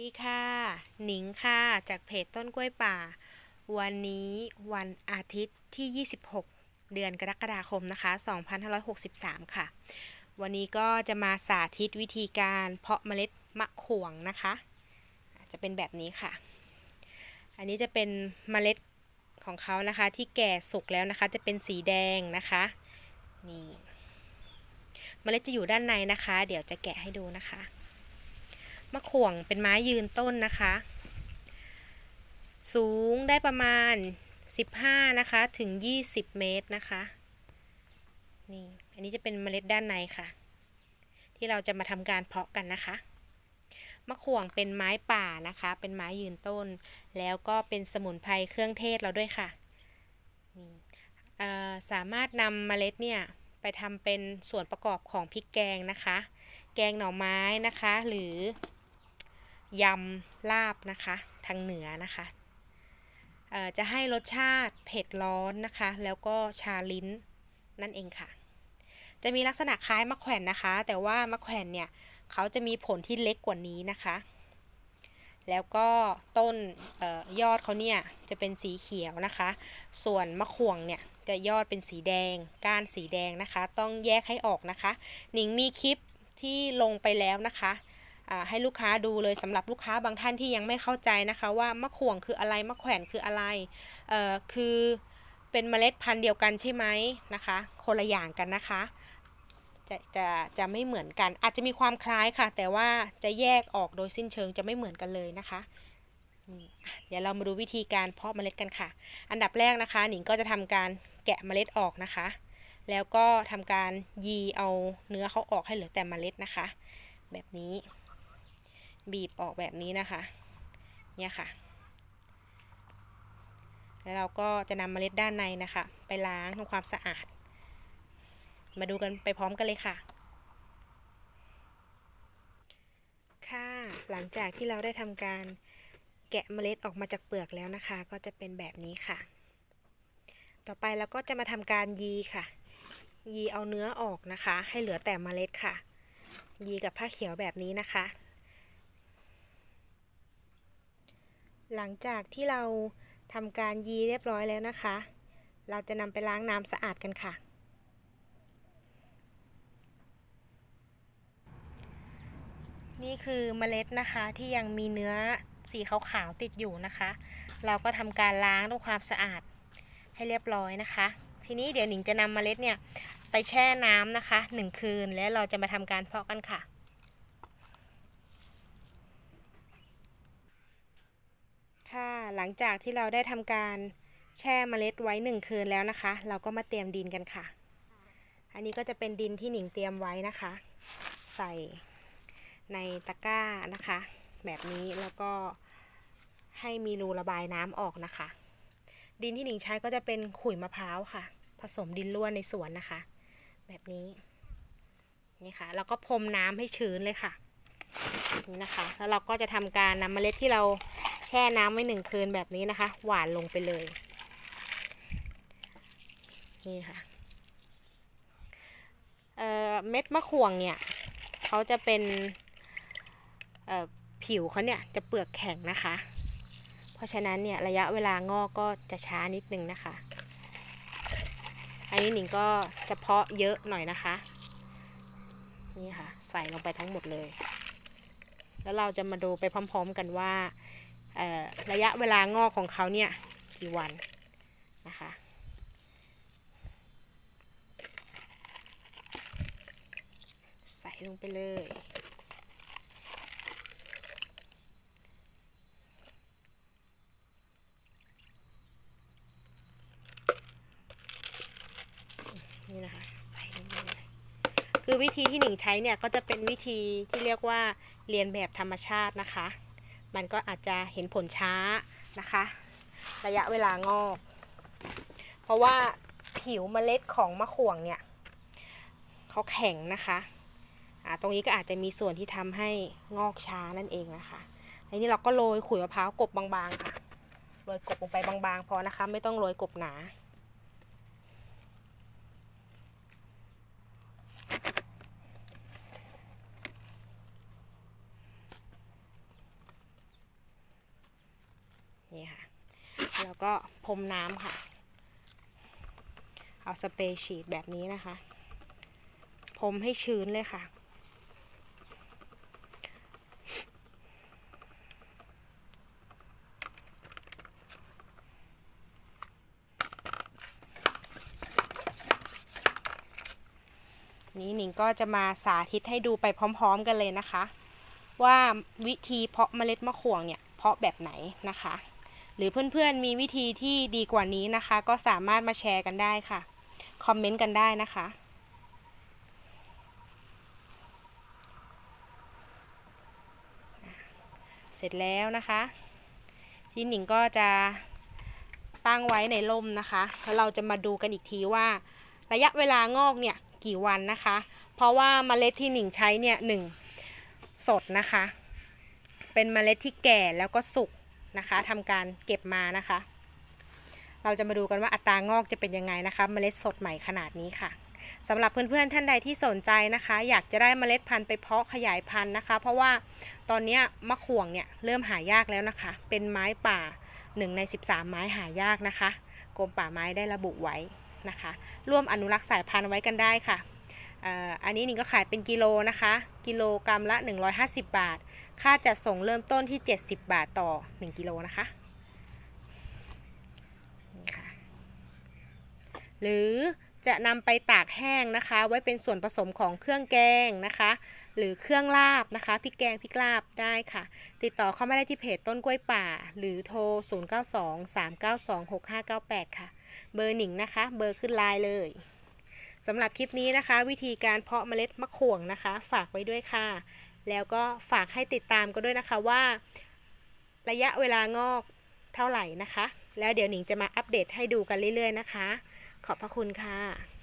ดีค่ะ หนิงค่ะ จากเพจต้นกล้วยป่า วันนี้วันอาทิตย์ที่ 26 เดือนกรกฎาคมนะคะ 2563 ค่ะ วันนี้ก็จะมาสาธิตวิธีการเพาะเมล็ดมะข่วงนะคะ จะเป็นแบบนี้ค่ะ อันนี้จะเป็นเมล็ดของเขานะคะที่แก่สุกแล้วนะคะ จะเป็นสีแดงนะคะ นี่ เมล็ดจะอยู่ด้านในนะคะ เดี๋ยวจะแกะให้ดูนะคะ มะข่วงเป็นไม้ยืนต้นนะคะ สูงได้ประมาณ 15 นะคะ ถึง 20 เมตรนะคะ นี่ อันนี้จะเป็นเมล็ดด้านในค่ะ ที่เราจะมาทำการเพาะกันนะคะมะข่วงเป็นไม้ป่านะคะ เป็นไม้ยืนต้น แล้วก็เป็นสมุนไพรเครื่องเทศเราด้วยค่ะนี่สามารถนำเมล็ดเนี่ยไปทำเป็นส่วนประกอบของพริกแกงนะคะ แกงหน่อไม้นะคะ หรือ ยำลาบนะคะทางเหนือนะคะจะให้รสชาติเผ็ดร้อนนะคะ แล้วก็ชาลิ้นนั่นเองค่ะ จะมีลักษณะคล้ายมะแขวนนะคะ แต่ว่ามะแขวนเนี่ยเขาจะมีผลที่เล็กกว่านี้นะคะ แล้วก็ต้นออยอดเขาเนี่ยจะเป็นสีเขียวนะคะ ส่วนมะข่วงเนี่ยจะยอดเป็นสีแดง ก้านสีแดงนะคะ ต้องแยกให้ออกนะคะ หนิงมีคลิปที่ลงไปแล้วนะคะ ให้ลูกค้าดูเลยสำหรับลูกค้าบางท่านที่ยังไม่เข้าใจนะคะว่ามะข่วงคืออะไรมะแขวนคืออะไรคือเป็นเมล็ดพันธุ์เดียวกันใช่ไหมนะคะ คนละอย่างกันนะคะ จะจะจะไม่เหมือนกัน อาจจะมีความคล้ายค่ะ แต่ว่าจะแยกออกโดยสิ้นเชิงจะไม่เหมือนกันเลยนะคะอืมอะเดี๋ยวเรามาดูวิธีการเพาะเมล็ดกันค่ะ อันดับแรกนะคะ หนิงก็จะทำการแกะเมล็ดออกนะคะ แล้วก็ทำการยีเอาเนื้อเขาออกให้เหลือแต่เมล็ดนะคะ แบบนี้ บีบออกแบบนี้นะคะ เนี่ยค่ะ แล้วเราก็จะนำเมล็ดด้านในนะคะ ไปล้างทำความสะอาด มาดูกันไปพร้อมกันเลยค่ะค่ะหลังจากที่เราได้ทำการแกะเมล็ดออกมาจากเปลือกแล้วนะคะ ก็จะเป็นแบบนี้ค่ะ ต่อไปเราก็จะมาทำการยีค่ะ ยีเอาเนื้อออกนะคะ ให้เหลือแต่เมล็ดค่ะ ยีกับผ้าเขียวแบบนี้นะคะ หลังจากที่เราทำการยีเรียบร้อยแล้วนะคะ เราจะนำไปล้างน้ำสะอาดกันค่ะ นี่คือเมล็ดนะคะที่ยังมีเนื้อสีขาวๆติดอยู่นะคะ เราก็ทำการล้างด้วยความสะอาดให้เรียบร้อยนะคะ ทีนี้เดี๋ยวหนิงจะนำเมล็ดเนี่ยไปแช่น้ำนะคะหนึ่งคืนแล้วเราจะมาทำการเพาะกันค่ะ ค่ะ หลังจากที่เราได้ทำการแช่เมล็ดไว้หนึ่งคืนแล้วนะคะ เราก็มาเตรียมดินกันค่ะ อันนี้ก็จะเป็นดินที่หนิงเตรียมไว้นะคะ ใส่ในตะกร้านะคะ แบบนี้แล้วก็ให้มีรูระบายน้ำออกนะคะ ดินที่หนิงใช้ก็จะเป็นขุยมะพร้าวค่ะ ผสมดินร่วนในสวนนะคะ แบบนี้นี่ค่ะแล้วก็พรมน้ำให้ชื้นเลยค่ะนี่นะคะ แล้วเราก็จะทำการนำเมล็ดที่เรา แช่น้ำไว้หนึ่งคืนแบบนี้นะคะ หวานลงไปเลย นี่ค่ะเเม็ดมะข่วงเนี่ยเขาจะเป็นผิวเขาเนี่ยจะเปลือกแข็งนะคะ เพราะฉะนั้นเนี่ยระยะเวลางอกก็จะช้านิดนึงนะคะ อันนี้หนิงก็จะเพาะเยอะหน่อยนะคะ นี่ค่ะ ใส่ลงไปทั้งหมดเลย แล้วเราจะมาดูไปพร้อม ๆ กันว่า ระยะเวลางอกของเขาเนี่ยกี่วันนะคะใส่ลงไปเลยนี่นะคะใส่ลงไปเลยคือวิธีที่หนิงใช้เนี่ยก็จะเป็นวิธีที่เรียกว่าเรียนแบบธรรมชาตินะคะ มันก็อาจจะเห็นผลช้านะคะ ระยะเวลางอก เพราะว่าผิวเมล็ดของมะข่วงเนี่ยเขาแข็งนะคะอ่าตรงนี้ก็อาจจะมีส่วนที่ทำให้งอกช้านั่นเองนะคะอันนี้เราก็โรยขุยมะพร้าวกบบางๆค่ะโรยกบลงไปบางๆพอนะคะ ไม่ต้องโรยกบหนา ก็พรมน้ำค่ะ เอาสเปรย์ฉีดแบบนี้นะคะ พรมให้ชื้นเลยค่ะ นี้หนิงก็จะมาสาธิตให้ดูไปพร้อมๆกันเลยนะคะ ว่าวิธีเพาะเมล็ดมะข่วงเนี่ยเพาะแบบไหนนะคะ หรือเพื่อนๆมีวิธีที่ดีกว่านี้นะคะ ก็สามารถมาแชร์กันได้ค่ะ คอมเมนต์กันได้นะคะ เสร็จแล้วนะคะที่หนิงก็จะตั้งไว้ในร่มนะคะ แล้วเราจะมาดูกันอีกทีว่าระยะเวลางอกเนี่ยกี่วันนะคะ เพราะว่าเมล็ดที่หนิงใช้เนี่ยหนึ่งสดนะคะ เป็นเมล็ดที่แก่แล้วก็สุก นะคะทำการเก็บมานะคะ เราจะมาดูกันว่าอัตรางอกจะเป็นยังไงนะคะเมล็ดสดใหม่ขนาดนี้ค่ะสำหรับเพื่อนๆท่านใดที่สนใจนะคะ อยากจะได้เมล็ดพันธุ์ไปเพาะขยายพันธุ์นะคะ เพราะว่าตอนนี้มะข่วงเนี่ยเริ่มหายากแล้วนะคะ เป็นไม้ป่า 1 ใน 13 ไม้หายากนะคะกรมป่าไม้ได้ระบุไว้นะคะ ร่วมอนุรักษ์สายพันธุ์ไว้กันได้ค่ะอันนี้นิงก็ขายเป็นกิโลนะคะ กิโลกรัมละ 150 บาท ค่าจัดส่งเริ่มต้นที่ 70 บาทต่อ 1 กิโลนะคะนี่ค่ะหรือจะนำไปตากแห้งนะคะ ไว้เป็นส่วนผสมของเครื่องแกงนะคะ หรือเครื่องลาบนะคะพริกแกงพริกลาบได้ค่ะ ติดต่อเข้ามาได้ที่เพจต้นกล้วยป่า หรือโทร 0923926598 ค่ะ เบอร์หนิงนะคะ เบอร์ขึ้นไลน์เลยสำหรับคลิปนี้นะคะ วิธีการเพาะเมล็ดมะข่วงนะคะ ฝากไว้ด้วยค่ะ แล้วก็ฝากให้ติดตามก็ด้วยนะคะว่า ระยะเวลางอกเท่าไหร่นะคะ แล้วเดี๋ยวหนิงจะมาอัปเดตให้ดูกันเรื่อยๆนะคะ ขอบพระคุณค่ะ